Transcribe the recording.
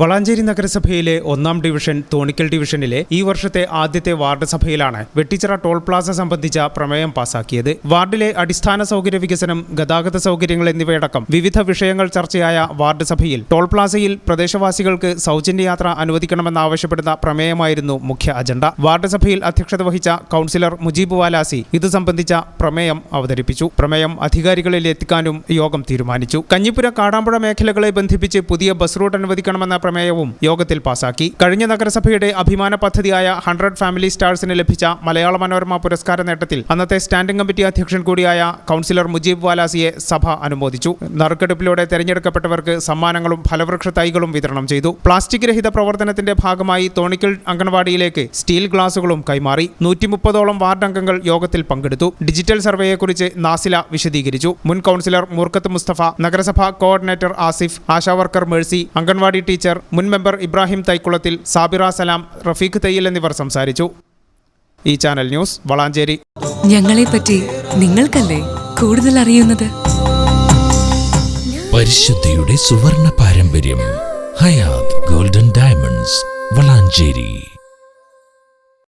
വളാഞ്ചേരി നഗരസഭയിലെ ഒന്നാം ഡിവിഷൻ തോണിക്കൽ ഡിവിഷനിലെ ഈ വർഷത്തെ ആദ്യത്തെ വാർഡ് സഭയിലാണ് വെട്ടിച്ചിറ ടോൾ പ്ലാസ സംബന്ധിച്ച പ്രമേയം പാസാക്കിയത്. വാർഡിലെ അടിസ്ഥാന സൗകര്യ വികസനം ഗതാഗത സൗകര്യങ്ങൾ എന്നിവയടക്കം വിവിധ വിഷയങ്ങൾ ചർച്ചയായ വാർഡ് സഭയിൽ ടോൾ പ്ലാസയിൽ പ്രദേശവാസികൾക്ക് സൗജന്യ യാത്ര അനുവദിക്കണമെന്നാവശ്യപ്പെടുന്ന പ്രമേയമായിരുന്നു മുഖ്യ അജണ്ട. വാർഡ് സഭയിൽ അധ്യക്ഷത വഹിച്ച കൗൺസിലർ മുജീബ് വാലാസി ഇത് സംബന്ധിച്ച പ്രമേയം അവതരിപ്പിച്ചു. പ്രമേയം അധികാരികളിൽ എത്തിക്കാനും യോഗം തീരുമാനിച്ചു. കഞ്ഞിപ്പുര കാടാമ്പുഴ മേഖലകളെ ബന്ധിപ്പിച്ച് പുതിയ ബസ് റൂട്ട് അനുവദിക്കണമെന്ന പ്രമേയവും യോഗത്തിൽ പാസാക്കി. കഴിഞ്ഞ നഗരസഭയുടെ അഭിമാന പദ്ധതിയായ ഹൺഡ്രഡ് ഫാമിലി സ്റ്റാർസിന് ലഭിച്ച മലയാള മനോരമ പുരസ്കാര നേട്ടത്തിൽ അന്നത്തെ സ്റ്റാൻഡിംഗ് കമ്മിറ്റി അധ്യക്ഷൻ കൂടിയായ കൗൺസിലർ മുജീബ് വാലാസിയെ സഭ അനുമോദിച്ചു. നറുക്കെടുപ്പിലൂടെ തെരഞ്ഞെടുക്കപ്പെട്ടവർക്ക് സമ്മാനങ്ങളും ഫലവൃക്ഷ തൈകളും വിതരണം ചെയ്തു. പ്ലാസ്റ്റിക് രഹിത പ്രവർത്തനത്തിന്റെ ഭാഗമായി തോണിക്കൽ അംഗൻവാടിയിലേക്ക് സ്റ്റീൽ ഗ്ലാസുകളും കൈമാറി. നൂറ്റി മുപ്പതോളം വാർഡ് അംഗങ്ങൾ യോഗത്തിൽ പങ്കെടുത്തു. ഡിജിറ്റൽ സർവേയെക്കുറിച്ച് നാസില വിശദീകരിച്ചു. മുൻ കൗൺസിലർ മൂർക്കത്ത് മുസ്തഫ നഗരസഭാ coordinator Asif Asha worker Mercy anganwadi teacher മുൻ മെമ്പർ ഇബ്രാഹിം തൈക്കുളത്തിൽ സാബിറ സലാം റഫീഖ് തയ്യൽ എന്നിവർ സംസാരിച്ചു. ഈ ചാനൽ ന്യൂസ് വളാഞ്ചേരി. ഞങ്ങളെപ്പറ്റി നിങ്ങൾക്കല്ലേ കൂടുതൽ അറിയുന്നത്? പരിശുദ്ധിയുടെ സുവർണ പാരമ്പര്യം ഹയാത് ഗോൾഡൻ ഡയമണ്ട്സ് വളാഞ്ചേരി.